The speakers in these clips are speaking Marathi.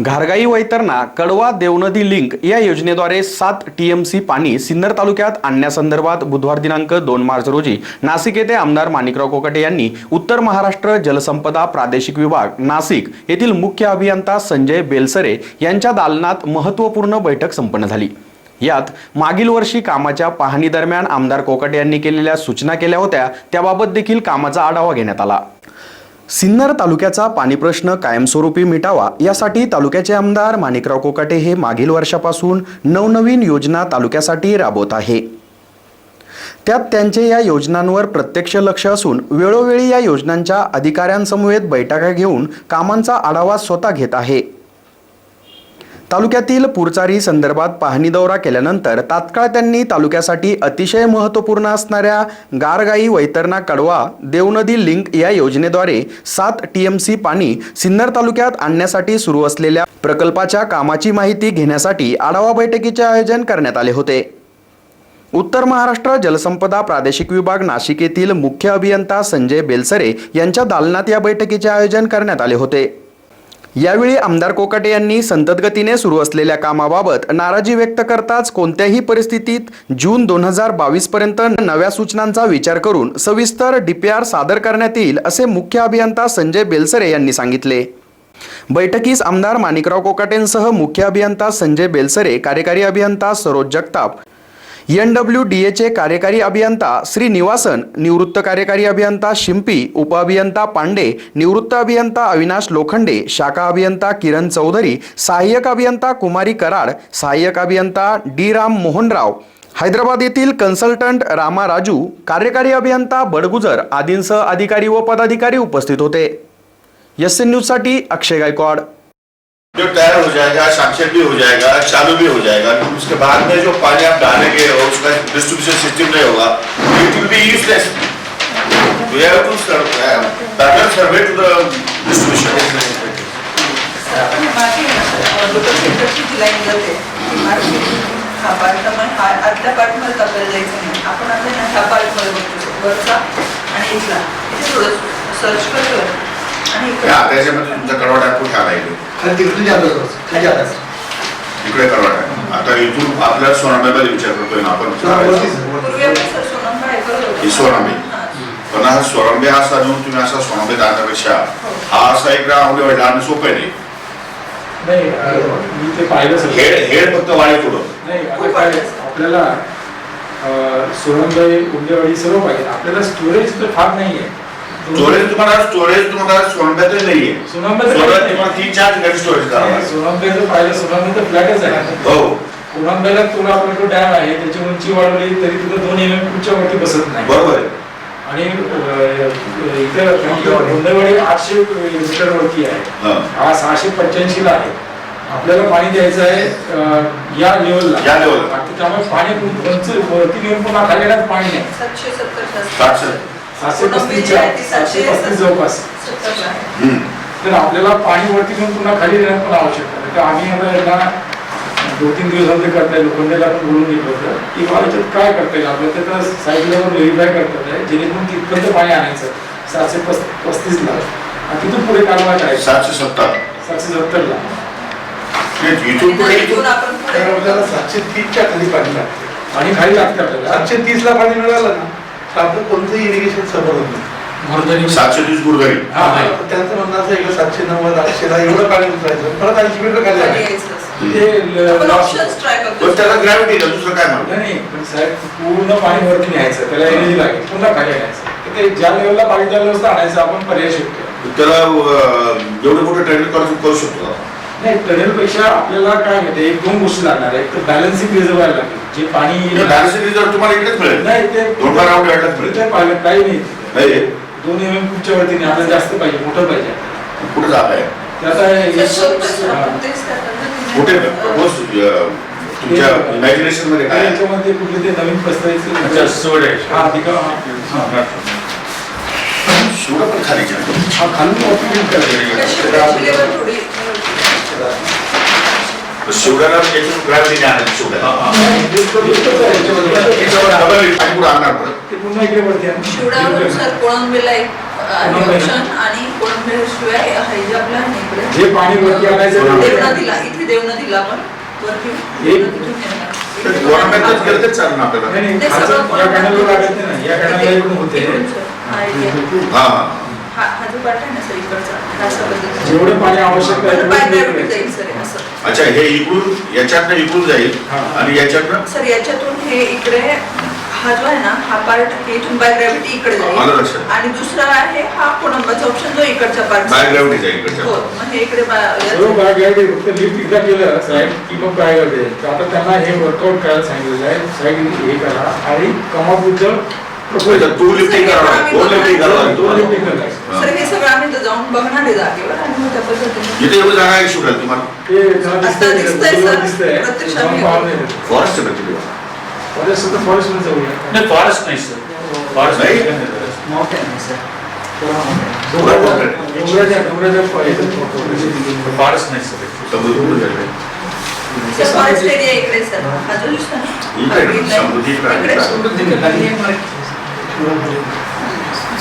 घारगाई वैतरणा कडवा देवनदी लिंक या योजनेद्वारे सात टीएमसी पाणी सिन्नर तालुक्यात आणण्यासंदर्भात बुधवार दिनांक दोन मार्च रोजी नाशिक येथे आमदार माणिकराव कोकाटे यांनी उत्तर महाराष्ट्र जलसंपदा प्रादेशिक विभाग नाशिक येथील मुख्य अभियंता संजय बेलसरे यांच्या दालनात महत्त्वपूर्ण बैठक संपन्न झाली. यात मागील वर्षी कामाच्या पाहणी दरम्यान आमदार कोकाटे यांनी केलेल्या सूचना केल्या होत्या त्याबाबत देखील कामाचा आढावा घेण्यात आला. सिन्नर तालुक्याचा पाणी प्रश्न कायमस्वरूपी मिटावा यासाठी तालुक्याचे आमदार माणिकराव कोकाटे हे मागील वर्षापासून नवनवीन योजना तालुक्यासाठी राबवत आहे. त्यात त्यांचे या योजनांवर प्रत्यक्ष लक्ष असून वेळोवेळी या योजनांच्या अधिकाऱ्यांसमवेत बैठका घेऊन कामांचा आढावा स्वतः घेत आहे. तालुक्यातील पुरचारी संदर्भात पाहणी दौरा केल्यानंतर तात्काळ त्यांनी तालुक्यासाठी अतिशय महत्त्वपूर्ण असणाऱ्या गारगाई वैतरणा कडवा देवनदी लिंक या योजनेद्वारे सात टीएमसी पाणी सिन्नर तालुक्यात आणण्यासाठी सुरू असलेल्या प्रकल्पाच्या कामाची माहिती घेण्यासाठी आढावा बैठकीचे आयोजन करण्यात आले होते. उत्तर महाराष्ट्र जलसंपदा प्रादेशिक विभाग नाशिक येथील मुख्य अभियंता संजय बेलसरे यांच्या दालनात या बैठकीचे आयोजन करण्यात आले होते. यावेळी आमदार कोकाटे यांनी संततगतीने सुरू असलेल्या कामाबाबत नाराजी व्यक्त करताच कोणत्याही परिस्थितीत जून दोन हजार बावीस पर्यंत नव्या सूचनांचा विचार करून सविस्तर डीपीआर सादर करण्यात येईल असे मुख्य अभियंता संजय बेलसरे यांनी सांगितले. बैठकीस आमदार माणिकराव कोकाटेंसह मुख्य अभियंता संजय बेलसरे कार्यकारी अभियंता Saroj Jagtap N W D एचे कार्यकारी अभियंता श्री निवासन निवृत्त कार्यकारी अभियंता शिंपी उपअभियंता पांडे निवृत्त अभियंता अविनाश लोखंडे शाखा अभियंता किरण चौधरी सहाय्यक अभियंता कुमारी कराड सहाय्यक अभियंता डी राम मोहनराव हैदराबाद येथील कन्सल्टंट रामा राजू कार्यकारी अभियंता बडगुजर आदींसह अधिकारी व पदाधिकारी उपस्थित होते. एस एन न्यूजसाठी अक्षय गायकवाड. जो तैयार हो जाएगा साक्षर भी हो जाएगा चालू भी हो जाएगा उसके बाद में जो पानी आप डालेंगे और उसका डिस्ट्रीब्यूशन सिस्टम नहीं होगा it will be useless we have to pattern survey to the distribution हा पार्टमध्ये हा आतल्या पार्टमध्ये आपल्याला जायचं नाही आपण आपल्या ह्या पार्टमध्ये बघतो वरचा आणि इथला. इथे थोडं सर्च करतो आणि त्याच्यामध्ये तुमचा कडवा टाकून टाकायचे आणि तिकडून जातो खाली जातात इकडे कडवा टाक आता इथून आपल्या सोनामेबद्दल विचार करतोय ना आपण आहे, सोनंबा. पण हा सोरंबे हा असा नेऊन तुम्ही असा सोनामे दाण्यापेक्षा हा असा एक राऊंड एवढा आणि सोपं आहे नाही नाही मी ते पाहिलं सगळं हेड हेड फक्त वाढी पुढं. नाही आता काय आपल्याला अं, सोनंबाई उंडेवाडी सर्व पाहिजे. आपल्याला स्टोरेज तर फार नाहीये. स्टोरेज तुम्हाला स्टोरेज तुम्हाला सोनब्यात नाहीये सोनब्यात. तुम्हाला तीन चार ठिकाणी स्टोरेज करावं लागेल. पाहिलं फ्लॅटच आहे हो सोनंबेला तुला आपल्याकडे डॅम आहे त्याची उंची वाढवली तरी तुला दोन एम एम फूटच्या वरती बसत नाही बरोबर आहे आणि अं, इथे उंडेवाडी आठशे मीटर वरती आहे हं. हा सहाशे पंच्याऐंशी ला आहे आपल्याला पाणी द्यायचं आहे अं, या लेवलला या लेवलला. आणि त्यामुळे पाणी उंच वरती घेऊन पुन्हा खाली येण्यात पाणी नाही सातशे सत्तर सातशे. सातशे पस्तीसच्या सातशे पस्तीस जवळपास. तर आपल्याला पाणी वरती घेऊन पुन्हा खाली देण्यात पण आवश्यक आहे. तर आम्ही आता यांना दोन तीन दिवसांमध्ये करता येईल लोखंडेला पण बोलून घेतलं होतं. की मला याच्यात काय करता येईल आपल्या तर साईड लेवल व्हेरीफाय करतात आहे. जेणेकरून तिथपर्यंत पाणी आणायचं. सातशे पस पस्तीसला. आणि तिथून पुढे कारवाई करायची सातशे सत्तर. सातशे सत्तरला. ते इथून पुढे आणि इथून तिथून आपण तर पुढे आपल्याला सातशे तीसच्या खाली पाणी लागते. आणि खाली लागतं आपल्याला. सातशे तीस ला पाणी मिळालं ना? तर आपलं कोणतंही इरिगेशन सफर होत. नाही सातशे तीस गुरुगारी हा. त्यांचं म्हणणं असं आहे की सातशे नव्वद आठशे ला एवढं पाणी उचलायचं. परत ऐंशी मीटर खाली आलं. यायचं असं. ते ल- आपण लॉस ऑप्शन्स ट्राय करतो पण त्याला ग्रॅव्हिटी दुसरं काय म्हणतो नाही नाही, पण साहेब पूर्ण पाणी वरती न्यायचं त्याला एनर्जी लागेल पुन्हा खाली आणायचं तर ते ज्या लेवलला पाणी ज्या लेवलला आणायचं आपण पर्याय शोधतो त्याला अं, एवढे मोठे ट्रेनिंग करू करू शकतो? नाही टनेल पेक्षा आपल्याला काय माहिती एक दोन गोष्टी लागणार आहे एक तर बॅलन्सिंग रिझर्वायर लागेल. जे पाणी डायरेक्ट रिझल्ट तुम्हाला इकडेच मिळेल. नाही ते दोन बार राऊंड यायलाच मिळेल. ते पाहिलं काही नाही. नाही. दोन एम एम फूटच्या वरती नाही आपल्याला जास्त पाहिजे मोठं पाहिजे. कुठे जात आहे? आता कुठे? तुमच्या इमॅजिनेशनमध्ये काय आहे? याच्यामध्ये कुठले ते नवीन प्रस्तावित हा तिकडं हा. शिवडा पण खाली. हा ऑपरेट करायचं कशी त्याची level थोडी शिवड्याला याच्यातून ग्रॅव्हिटी नाही आली शिवड्याला आणणार जे पाणी वरती आणायचं ते- देवनाथ नदीला इथे देव नदीला आपण. गव्हर्नमेंटच तेच चालणार आपल्याला या कॅनलवर लागत नाही या कॅनलला होते. हा. हा हा हा जो पार्ट आहे ना सर इकडचा हा. जेवढे पाणी आवश्यक आहे तेवढे जाईल. सर हे असं अच्छा हे इकडून याच्यातनं इकडून जाईल हा. आणि याच्यातनं सर याच्यातून हे इकडे हा जो आहे ना हा पार्ट हे इथून बाय ग्रॅव्हिटी इकडे आलं जाईल लक्षात. आणि दुसरा आहे हा कोणंबाचा ऑप्शन जो इकडच्या पार्ट बाय ग्रॅव्हिटी जाईल इकडच्या हो मग हे इकडे बा- याचं- सर्व बॅग गाडी फक्त लिफ्ट एकदा केलं साहेब की मग बॅग गाडी आहे. तर आता त्यांना हे वर्कआउट करायला सांगितलेलं आहे साईड हे करा आणि अच्छा, लिफ्टिंग करावं दोन लिफ्टिंग करावं दोन लिफ्टिंग सर हे सगळं आम्ही तर जाऊन बघणार आहे जागेवर आणि मग त्या पद्धतीने जिथे एवढं जागा आहे शोधाल तुम्हाला ते दिसतंय सर. दिसतंय आम्ही- फॉरेस्ट आहे ना तिथे फॉरेस्ट तर फॉरेस्ट मध्ये जाऊया नाही फॉरेस्ट नाही सर फॉरेस्ट नाही? डोंगराच्या डोंगराच्या डोंगराच्या प- फॉरेस्ट नाही सर समुद्र कुठं झालं? सर फॉरेस्ट एरिया इकडे सर हा जो दिसतो ना इकडे, हा green line. समृद्धी इकडे. इकडे.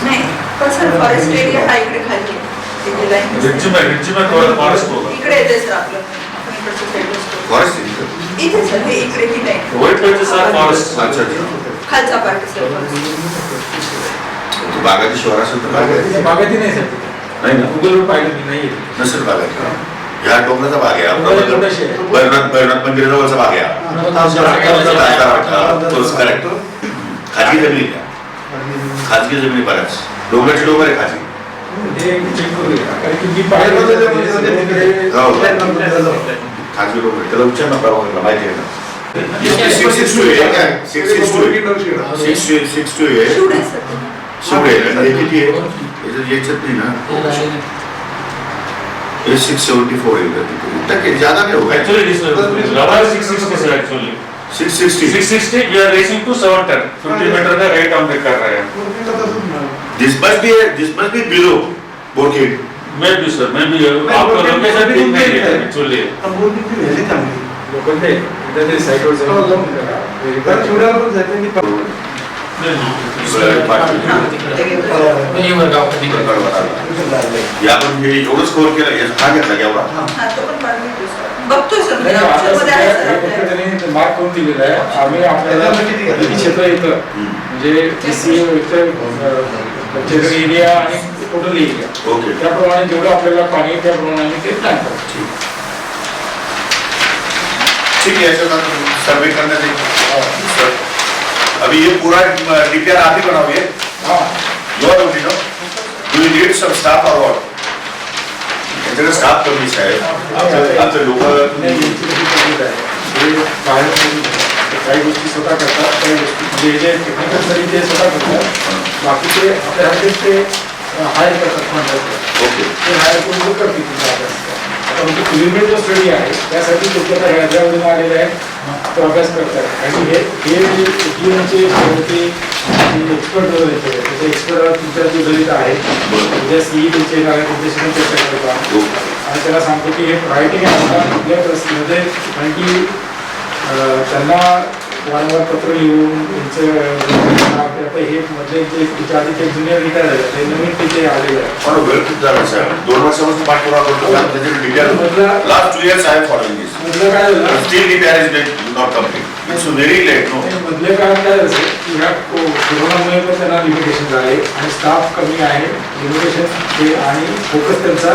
नाही पण सर फॉरेस्ट एरिया हा इकडे खाली. आहे. इथे line दिसते. रिच्ची में रिच्ची में थोड़ा फॉरेस्ट होगा इकडे येते सर आपलं. आपण इकडच्या साईडला असतो. फॉरेस्ट आहे तिथं. इथे सर हे इकडे ही line white places are forest अच्छा अच्छा. खालचा पार्ट सर. forest. तू बागाची शहर असेल तर बाग आहे. बागायती नाही सर. नाही ना? गुगलवर पाहिलं मी नाही नसेल बागाची ह्या डोंगराचा भाग आहे आहे. बैरनाथ बैरनाथ मंदिराजवळचा भाग आहे करेक्ट खाजगी जमिनी त्या खाजगी ज़मीन आहे डोंगराची डोंगर आहे खाजगी. खाजगी डोंगर six six six two six six two ना? सिक्स फोर ज़्यादा नहीं होगा six six 660. 660, we are racing to 710. 50 meter the right हम कर रहे हैं. This must be this must be below Borkid. मैं भी सर मैं भी आपको लोकेशन भी नहीं है एक्चुअली हम बोल भी भेजे थे हम लोकल थे इधर से साइड और से इधर छोड़ा पर जाते हैं कि यापन हे एवढं स्कोर केला हा घेतला केवढा बघतोय सर नाही, म्हणजे आता ऑप्शनमध्ये आहे सध्या सर हे फक्त आपल्या. त्यांनी मार्क करून दिलेलं आहे. आम्ही आपल्याला किती क्षेत्र येतं. म्हणजे TCA येतं एरिया आणि टोटल एरिया ओके. त्याप्रमाणे जेवढं आपल्याला पाणी आहे त्याप्रमाणे आम्ही ते प्लॅन करतो. ठीक. है ऐसा सर्वे करने देंगे अभी ये पूरा डीपीआर आप ही बनाओगे हा you. Are only no do you need some staff और व्हाट याच्याकडे स्टाफ कमी आहे आमचे आमचे लोक बाहेर काही गोष्टी स्वतः करतात काही गोष्टी म्हणजे जे टेक्निकल तरी ते स्वतः करतात बाकीचे आपल्या हातात ते हायर करतात ओके ते हायर करून करतील तुमचा अभ्यास आता म्हणजे प्रिलिमिनरी जो स्टडी आहे त्यासाठी लोक आता ह्याच्यावरून आलेले आहेत तो अभ्यास करतात. आणि हे हे जे जीवनचे शेवटी एक्सपर्ट जो येते त्याचे एक्सपर्ट तुमच्या जो गणित आहे तुमच्या सीई तुमचे काय तुमच्याशी पण चर्चा करतो आणि त्याला सांगतो की हे रायटिंग आहे आता आपल्या परिस्थितीमध्ये कारण की त्यांना वारंवार पत्र लिहून त्यांचं हे मधले जे आधी ते जुनियर रिटायर झाले ते नवीन तिथे आलेले वेळ खूप झाला साहेब. दोन वर्षापासून पाठपुरावा करतो. कारण त्याचे detail last two years I am following this मधलं काय झालं? Still DPR is not complete it's very late no काय झालं की ह्या कोरोनामुळे पण त्यांना लिमिटेशन झाले आणि स्टाफ कमी आहे. लिमिटेशन ते आणि फोकस त्यांचा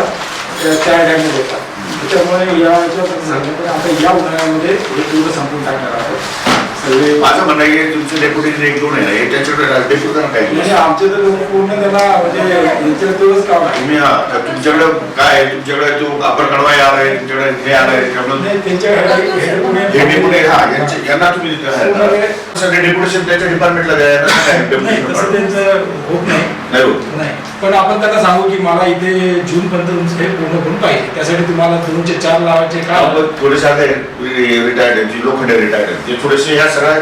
त्या टाइममध्ये होता. त्याच्यामुळे या याच्यावर झालं पण आता या उन्हाळ्यामध्ये हे पूर्ण संपून टाकणार आहोत. सगळे माझं म्हणणं आहे की तुमचे डेप्युटी एक दोन आहे हे त्याच्याकडे डेप्युटी काय म्हणजे आमचे तर लोक पूर्ण त्यांना म्हणजे यांच्या तेवढंच काम आहे. तुम्ही हा तर तुमच्याकडे काय आहे? तुमच्याकडे तो अपर कडवाई आलाय तुमच्याकडे हे आलाय त्यामुळे नाही, त्यांच्या हे डेप्युटी हा यांचे- यांना तुम्ही करा. सगळे डेप्युटेशन त्याच्या डिपार्टमेंटला द्यायला काय नाही deputy तसं department? त्यांचं होत नाही. नाही होत. नाही. पण आपण त्यांना सांगू की मला इथे जून पर्यंत तुमचं हे पूर्ण करून पाहिजे. त्यासाठी तुम्हाला दोनचे चार लावायचे काय आपण थोडेसे आता रिटायर्ड आहेत जी लोखंडे रिटायर्ड आहेत ते थोडेसे ह्या सगळ्या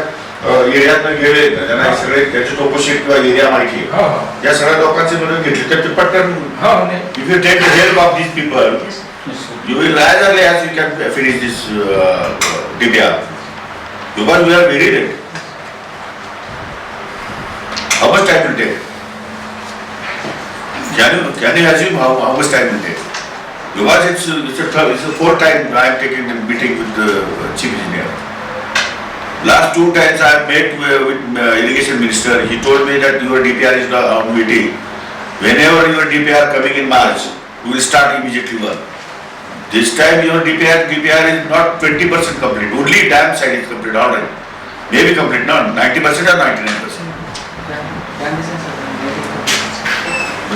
एरियात गेले आहेत ना, त्यांना हे सगळे त्याची टोपोशीट किंवा एरिया माहिती या सगळ्या लोकांचे मिळून घेतले. तर ते पटकन हो if you take help of these people you will rather as you can finish this uh, DPR because we are very late how much time will take? Janu can you assume how, how much time it takes? Because it's, it's, a, it's a four time I have taken the meeting with the chief engineer. Last two times I have met with uh, irrigation minister. He told me that your DPR is not on meeting. Whenever your DPR coming in March, we will start immediately work. This time your DPR, DPR is not 20% complete. Only dam side is complete already. Maybe complete, not 90% or 99%.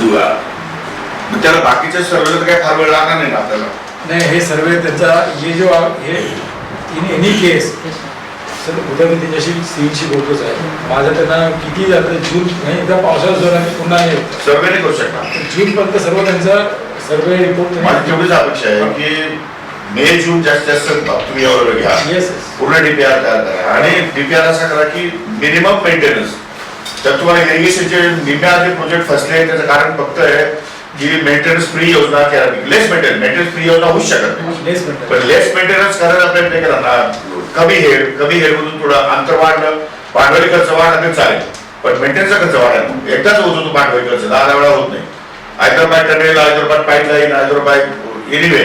दुवा मग त्याला बाकीच्या सर्वेला काय फार वेळ लागणार नाही ना आपल्याला? नाही हे सर्वे त्याचा हे जो हे इन एनी केस सर उद्या मी त्याच्याशी सीनशी बोलतोच आहे. माझं त्यांना किती जातं जून नाही एकदा पावसाळा झाला मी पुन्हा येतो सर्वे नाही करू शकता जून पर्यंत सर्व त्यांचा सर्वे माझी रिपोर्ट तेवढीच अपेक्षा आहे की मे जून जास्तीत जास्त तुम्ही यावर घ्या. येस पूर्ण डीपीआर तयार करा. आणि डीपीआर असा करा की मिनिमम मेंटेनन्स तर तुम्हाला इरिगेशनचे निम्या जे प्रोजेक्ट फसले त्याचं कारण फक्त आहे की मेंटेनन्स फ्री योजना लेस मेंटेनन्स मेंटेनन्स फ्री योजना होऊच शकत नाही. पण लेस मेंटेनन्स करायला प्रयत्न केला ना कमी हेड कमी हेड मधून थोडं अंतर वाढलं. भांडवली खर्च वाढला तर चालेल. पण मेंटेनन्सचा खर्च वाढायला एकदाच होतो तो भांडवली खर्च दहा दहा वेळा होत नाही. Either by tunnel either by pipeline either by anyway